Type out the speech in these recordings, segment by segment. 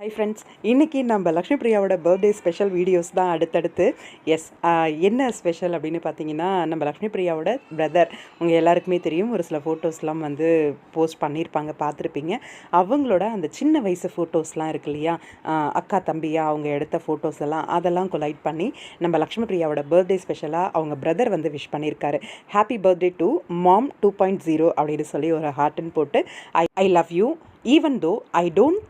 High friends இன்றைக்கி நம்ம லக்ஷ்மி பிரியாவோட பர்த்டே ஸ்பெஷல் வீடியோஸ் தான் அடுத்தடுத்து. எஸ் என்ன ஸ்பெஷல் அப்படின்னு பார்த்தீங்கன்னா நம்ம லக்ஷ்மி பிரியாவோட பிரதர் உங்கள் எல்லாருக்குமே தெரியும் ஒரு சில ஃபோட்டோஸ்லாம் வந்து போஸ்ட் பண்ணியிருப்பாங்க பார்த்துருப்பீங்க. அவங்களோட அந்த சின்ன வயசு ஃபோட்டோஸ்லாம் இருக்கு இல்லையா? அக்கா தம்பியா அவங்க எடுத்த ஃபோட்டோஸ் எல்லாம் அதெல்லாம் கொலைட் பண்ணி நம்ம லக்ஷ்மி பிரியாவோட பர்த்டே ஸ்பெஷலாக அவங்க பிரதர் வந்து விஷ் பண்ணியிருக்காரு happy birthday to mom two point zero அப்படின்னு சொல்லி ஒரு ஹார்ட்டன் போட்டு I I love you even though I don't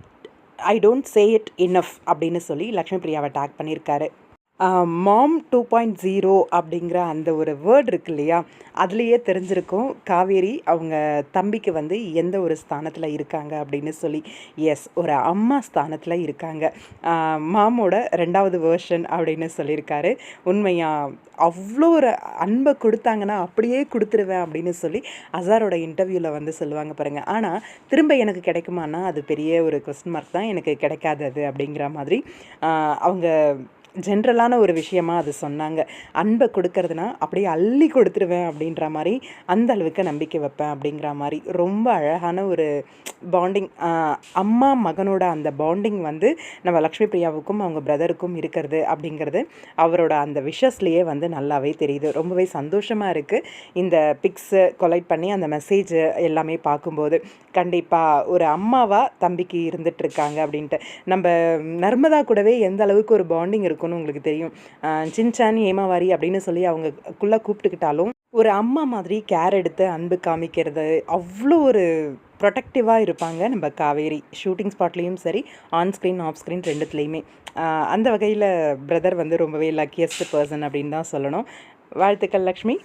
I don't say it enough அப்படின்னு சொல்லி லக்ஷ்மி பிரியாவை டேக் பண்ணியிருக்காரு. மாம் டூ பாயிண்ட் ஜீரோ அப்படிங்கிற அந்த ஒரு வேர்ட் இருக்கு இல்லையா? அதுலேயே தெரிஞ்சிருக்கும். காவேரி அவங்க தம்பிக்கு வந்து எந்த ஒரு ஸ்தானத்தில் இருக்காங்க அப்படின்னு சொல்லி. எஸ் ஒரு அம்மா ஸ்தானத்தில் இருக்காங்க. மாமோட ரெண்டாவது வேர்ஷன் அப்படின்னு சொல்லியிருக்காரு. உண்மையாக அவ்வளோ ஒரு அன்பை கொடுத்தாங்கன்னா அப்படியே கொடுத்துருவேன் அப்படின்னு சொல்லி அசாரோட இன்டர்வியூவில் வந்து சொல்லுவாங்க பாருங்கள் ஆனால் திரும்ப எனக்கு கிடைக்குமானா அது பெரிய ஒரு கொஸ்டின் மார்க் தான். எனக்கு கிடைக்காது அது அப்படிங்கிற மாதிரி அவங்க ஜென்ரலான ஒரு விஷயமா அது சொன்னாங்க. அன்பை கொடுக்கறதுனா அப்படியே அள்ளி கொடுத்துருவேன் அப்படின்ற மாதிரி அந்த அளவுக்கு நம்பிக்கை வைப்பேன் அப்படிங்கிற மாதிரி. ரொம்ப அழகான ஒரு பாண்டிங் அம்மா மகனோட அந்த பாண்டிங் வந்து நம்ம லக்ஷ்மி பிரியாவுக்கும் அவங்க பிரதருக்கும் இருக்கிறது அப்படிங்கிறது அவரோட அந்த விஷஸ்லேயே வந்து நல்லாவே தெரியுது. ரொம்பவே சந்தோஷமாக இருக்குது இந்த பிக்ஸு கொலைட் பண்ணி அந்த மெசேஜ் எல்லாமே பார்க்கும்போது கண்டிப்பாக ஒரு அம்மாவாக தம்பிக்கு இருந்துகிட்ருக்காங்க அப்படின்ட்டு. நம்ம நர்மதா கூடவே எந்த அளவுக்கு ஒரு பாண்டிங் இருக்கும் இருக்கும்னு உங்களுக்கு தெரியும். சின்சான் ஏமாவாரி அப்படின்னு சொல்லி அவங்கக்குள்ளே கூப்பிட்டுக்கிட்டாலும் ஒரு அம்மா மாதிரி கேர் எடுத்து அன்பு காமிக்கிறது அவ்வளோ ஒரு ப்ரொடெக்டிவாக இருப்பாங்க நம்ம காவேரி. ஷூட்டிங் ஸ்பாட்லேயும் சரி ஆன் ஸ்க்ரீன் ஆஃப் ஸ்க்ரீன் ரெண்டுத்துலேயுமே அந்த வகையில் பிரதர் வந்து ரொம்பவே லக்கியஸ்ட் பர்சன் அப்படின்னு தான் சொல்லணும். வாழ்த்துக்கள் லக்ஷ்மி.